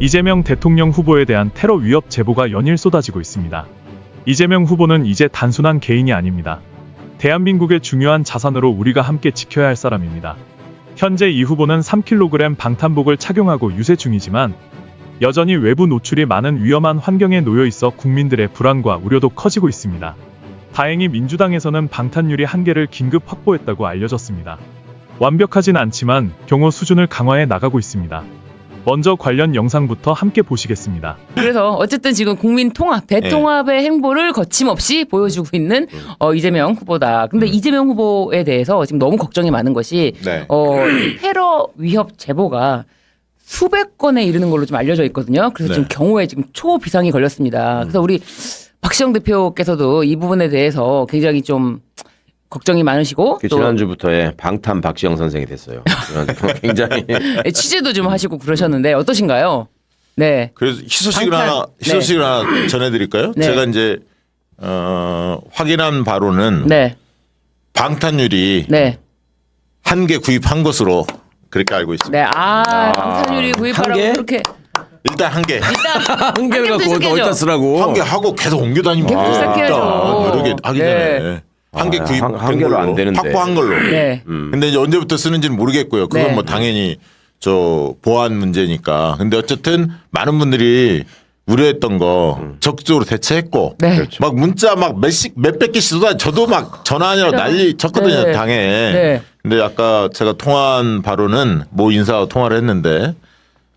이재명 대통령 후보에 대한 테러 위협 제보가 연일 쏟아지고 있습니다. 이재명 후보는 이제 단순한 개인이 아닙니다. 대한민국의 중요한 자산으로 우리가 함께 지켜야 할 사람입니다. 현재 이 후보는 3kg 방탄복을 착용하고 유세 중이지만 여전히 외부 노출이 많은 위험한 환경에 놓여 있어 국민들의 불안과 우려도 커지고 있습니다. 다행히 민주당에서는 방탄유리 한 개를 긴급 확보했다고 알려졌습니다. 완벽하진 않지만 경호 수준을 강화해 나가고 있습니다. 먼저 관련 영상부터 함께 보시겠습니다. 그래서 어쨌든 지금 국민 통합, 대통합의 행보를 거침없이 보여주고 있는 어, 이재명 후보다. 근데 이재명 후보에 대해서 지금 너무 걱정이 많은 것이 네. 어, 테러 위협 제보가 수백 건에 이르는 걸로 좀 알려져 있거든요. 그래서 네. 지금 경호에 지금 초비상이 걸렸습니다. 그래서 우리 박시영 대표께서도 이 부분에 대해서 굉장히 좀 걱정이 많으시고 그또 지난주부터의 방탄 박지영 선생이 됐어요. 굉장히 취재도 좀 하시고 그러셨는데 어떠신가요? 네. 그래서 희소식을 방탄. 하나 희소식을 하나 전해드릴까요? 네. 제가 이제 어, 확인한 바로는 네. 방탄유리 네. 한 개 구입한 것으로 그렇게 알고 있습니다. 네. 아, 방탄유리 구입하라고 개? 그렇게 일단 한 개. 일단 한 개를 갖고. 어디다 쓰라고? 한 개 하고 계속 옮겨 다니면 계속 시작해야죠. 여러 개 하기 네. 전에 한 개 아, 구입 한- 한 개로 안 되는데. 확보한 걸로. 네. 근데 이제 언제부터 쓰는지는 모르겠고요. 그건 네. 뭐 당연히 저 보안 문제니까. 근데 어쨌든 많은 분들이 우려했던 거 적극적으로 대처했고 네. 그렇죠. 막 문자 막 몇십 몇백 개씩 쏟아 저도 막 전화하느라 난리 쳤거든요 네. 당에. 네. 근데 아까 제가 통화한 바로는 모 인사와 통화를 했는데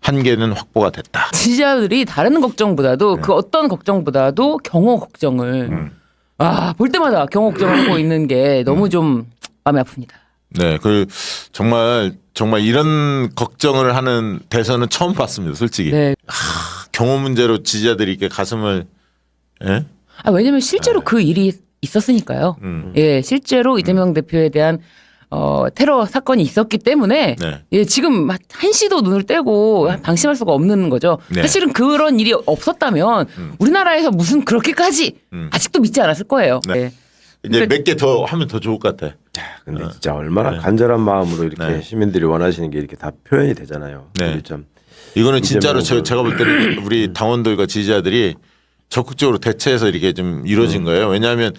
한 개는 확보가 됐다. 지지자들이 다른 걱정보다도 그 어떤 걱정보다도 경호 걱정을 아, 볼 때마다 경호 걱정을 하고 있는 게 너무 좀 마음이 아픕니다. 네, 그 정말 정말 이런 걱정을 하는 대선은 처음 봤습니다, 솔직히. 네. 경호 문제로 지지자들이 이렇게 가슴을 예? 아, 왜냐면 실제로 그 일이 있었으니까요. 음. 예, 실제로 이재명 대표에 대한 어, 테러 사건이 있었기 때문에 네. 예, 지금 한시도 눈을 떼고 방심할 수가 없는 거죠. 네. 사실은 그런 일이 없었다면 우리나라에서 무슨 그렇게까지 음. 아직도 믿지 않았을 거예요. 네. 예. 이제 근데- 몇개 더 하면 더 좋을 것 같아. 근데 진짜 얼마나 간절한 마음으로 이렇게 네. 시민들이 원하시는 게 이렇게 다 표현이 되잖아요. 네. 참 이거는 진짜로 이재명 제, 제가 볼 때는 우리 당원들과 지지자들이 적극적으로 대처해서 이렇게 좀 이루어진 거예요. 왜냐하면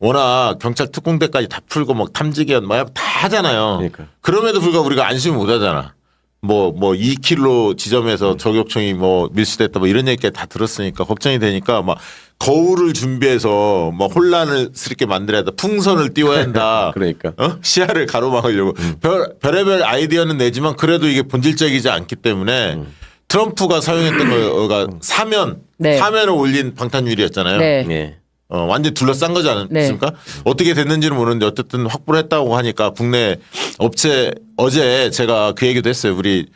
워낙 경찰 특공대까지 다 풀고 막 탐지기한 막다 하잖아요. 그러니까. 그럼에도 불구하고 우리가 안심을 못 하잖아. 뭐, 뭐 2km 지점에서 저격총이 뭐 밀수됐다 뭐 이런 얘기까지 다 들었으니까 걱정이 되니까 막 거울을 준비해서 뭐 혼란을 스럽게 만들어야 한다. 풍선을 띄워야 한다. 그러니까. 어? 시야를 가로막으려고 별, 별의별 아이디어는 내지만 그래도 이게 본질적이지 않기 때문에 트럼프가 사용했던 거가 사면 네. 사면을 올린 방탄유리였잖아요. 네. 예. 어, 완전 둘러싼 거지 않습니까? 네. 어떻게 됐는지는 모르는데 어쨌든 확보를 했다고 하니까 국내 업체 어제 제가 그 얘기도 했어요. 우리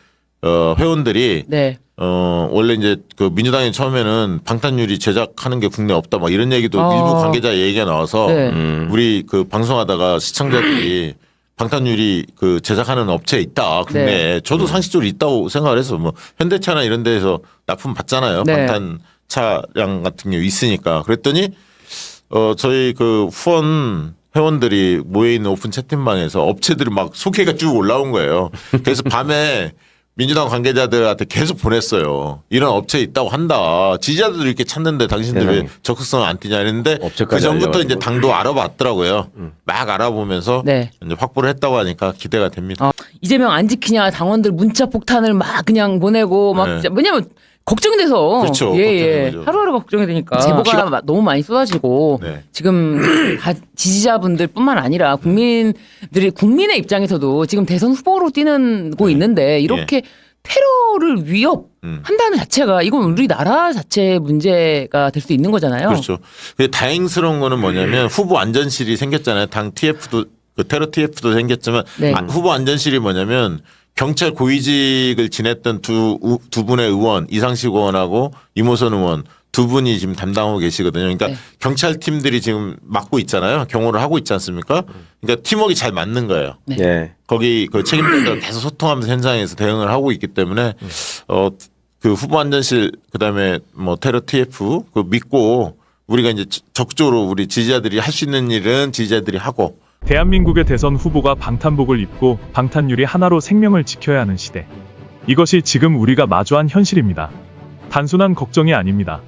어, 회원들이 네. 어, 원래 이제 그 민주당이 처음에는 방탄유리 제작하는 게 국내 없다 막 이런 얘기도 어. 일부 관계자 얘기가 나와서 네. 음. 우리 그 방송하다가 시청자들이 방탄유리 그 제작하는 업체 있다 국내에 네. 저도 상식적으로 있다고 생각을 해서 뭐 현대차나 이런 데에서 납품 받잖아요 네. 방탄 차량 같은 게 있으니까 그랬더니 어 저희 그 후원 회원들이 모여 있는 오픈 채팅방에서 업체들이 막 소개가 쭉 올라온 거예요. 그래서 밤에 민주당 관계자들한테 계속 보냈어요. 이런 업체 있다고 한다. 지지자들이 이렇게 찾는데 당신들 왜. 적극성을 안 띄냐 했는데 그 업체까지 전부터 이제 알려가지고. 당도 알아봤더라고요. 막 알아보면서 네. 이제 확보를 했다고 하니까 기대가 됩니다. 어, 이재명 안 지키냐 당원들 문자 폭탄을 막 그냥 보내고 막 네. 진짜 왜냐면 걱정이 돼서 그렇죠. 예, 예. 걱정이 되죠. 하루하루 걱정이 되니까 제보가 마- 너무 많이 쏟아지고 네. 지금 다 지지자분들뿐만 아니라 국민들이 국민의 입장에서도 지금 대선 후보로 뛰는 고 있는데 이렇게 테러를 위협 네. 음. 한다는 자체가 이건 우리나라 자체 문제가 될 수 있는 거잖아요. 그렇죠. 다행스러운 거는 뭐냐면 후보 안전실이 생겼잖아요. 당 TF도 그 테러 TF도 생겼지만 네. 아, 후보 안전실이 뭐냐면 경찰 고위직을 지냈던 두, 우- 두 분의 의원 이상식 의원하고 이모선 의원 두 분이 지금 담당하고 계시거든요. 그러니까 네. 경찰 팀들이 지금 맡고 있잖아요. 경호를 하고 있지 않습니까? 그러니까 팀워크가 잘 맞는 거예요. 네. 예. 거기 그 책임자들 계속 소통하면서 현장에서 대응을 하고 있기 때문에 어그 후보 안전실 그다음에 뭐 테러 TF 그 믿고 우리가 이제 적극적으로 우리 지지자들이 할 수 있는 일은 지지자들이 하고 대한민국의 대선 후보가 방탄복을 입고 방탄유리 하나로 생명을 지켜야 하는 시대. 이것이 지금 우리가 마주한 현실입니다. 단순한 걱정이 아닙니다.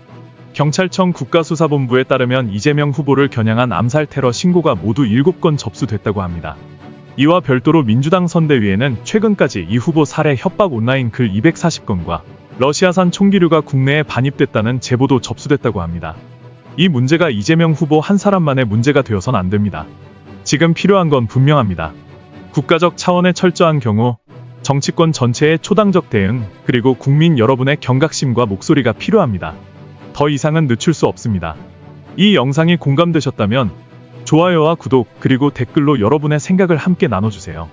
경찰청 국가수사본부에 따르면 이재명 후보를 겨냥한 암살 테러 신고가 모두 7건 접수됐다고 합니다. 이와 별도로 민주당 선대위에는 최근까지 이 후보 살해 협박 온라인 글 240건과 러시아산 총기류가 국내에 반입됐다는 제보도 접수됐다고 합니다. 이 문제가 이재명 후보 한 사람만의 문제가 되어선 안 됩니다. 지금 필요한 건 분명합니다. 국가적 차원의 철저한 경우 정치권 전체의 초당적 대응 그리고 국민 여러분의 경각심과 목소리가 필요합니다. 더 이상은 늦출 수 없습니다. 이 영상이 공감되셨다면 좋아요와 구독 그리고 댓글로 여러분의 생각을 함께 나눠주세요.